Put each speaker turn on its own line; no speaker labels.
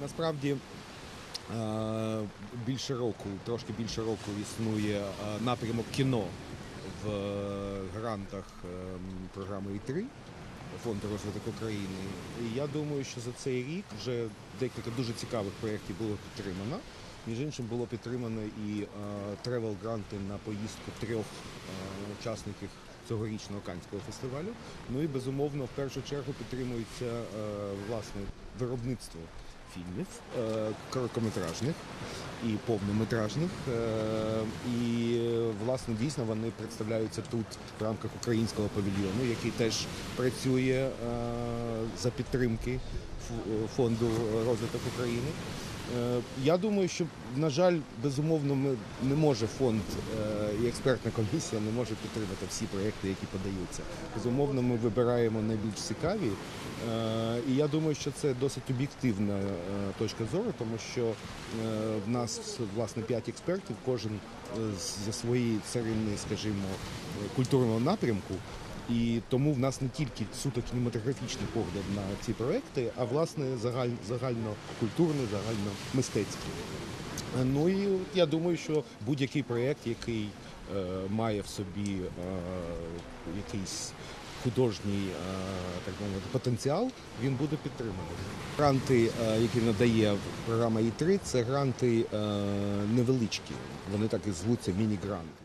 Насправді е, більше року, трошки більше року існує е, напрямок кіно в е, грантах програми І3 Фонду розвиток України. І я думаю, що за цей рік вже декілька дуже цікавих проєктів було підтримано. Між іншим було підтримано і тревел гранти на поїздку трьох учасників цьогорічного Канського фестивалю. Ну і безумовно в першу чергу підтримується власне виробництво фільмів е, короткометражних і повнометражних. Е, і власне дійсно вони представляються тут в рамках українського павільйону, який теж працює е, за підтримки фонду розвиток України. Е, Я думаю, що на жаль, безумовно, ми не може фонд е, і експертна комісія не може підтримати всі проекти, які подаються. Безумовно, ми вибираємо найбільш цікаві. Е, І я думаю, що це досить об'єктивна точка зору, тому що в нас власне п'ять експертів, кожен зі своєї царини, скажімо, культурного напрямку. І тому в нас не тільки суто кінематографічний погляд на ці проекти, а власне загаль, загальнокультурний, загальномистецький. Ну і я думаю, що будь-який проєкт, який е, має в собі е, якийсь художній е, так мовити, потенціал, він буде підтриманий. Гранти, е, які надає програма І3, це гранти е, невеличкі. Вони так і звуться міні-гранти.